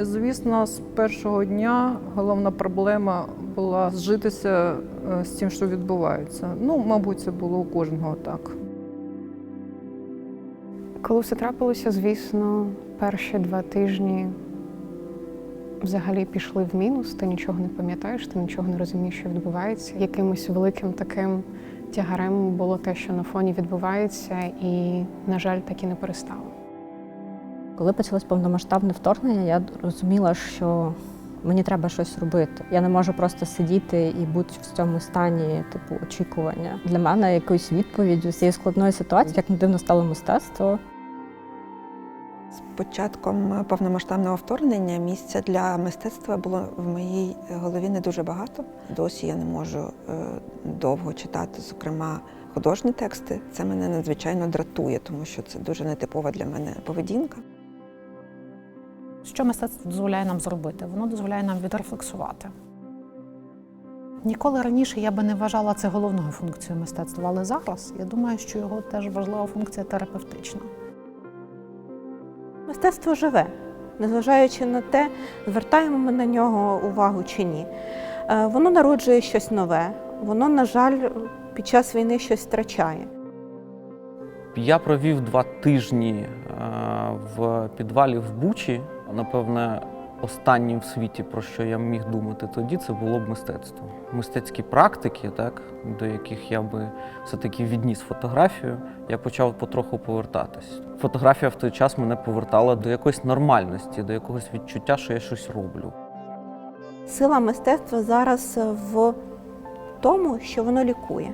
Звісно, з першого дня головна проблема була зжитися е, з тим, що відбувається. Ну, мабуть, це було у кожного так. Коли все трапилося, звісно, перші два тижні взагалі пішли в мінус. Ти нічого не пам'ятаєш, ти нічого не розумієш, що відбувається. Якимось великим таким тягарем було те, що на фоні відбувається, і, на жаль, так і не перестало. Коли почалось повномасштабне вторгнення, я розуміла, що мені треба щось робити. Я не можу просто сидіти і бути в цьому стані, типу, очікування. Для мене якоюсь відповіддю з цієї складної ситуації, як не дивно стало мистецтво. З початком повномасштабного вторгнення місця для мистецтва було в моїй голові не дуже багато. Досі я не можу е, довго читати, зокрема, художні тексти. Це мене надзвичайно дратує, тому що це дуже нетипова для мене поведінка. Що мистецтво дозволяє нам зробити? Воно дозволяє нам відрефлексувати. Ніколи раніше я би не вважала це головною функцією мистецтва, але зараз я думаю, що його теж важлива функція терапевтична. Мистецтво живе, незважаючи на те, звертаємо ми на нього увагу чи ні. Е, Воно народжує щось нове, воно, на жаль, під час війни щось втрачає. Я провів два тижні е, в підвалі в Бучі. Напевне, останнім в світі, про що я міг думати тоді, це було б мистецтво. Мистецькі практики, так, до яких я би все-таки відніс фотографію, я почав потроху повертатись. Фотографія в той час мене повертала до якоїсь нормальності, до якогось відчуття, що я щось роблю. Сила мистецтва зараз в тому, що воно лікує.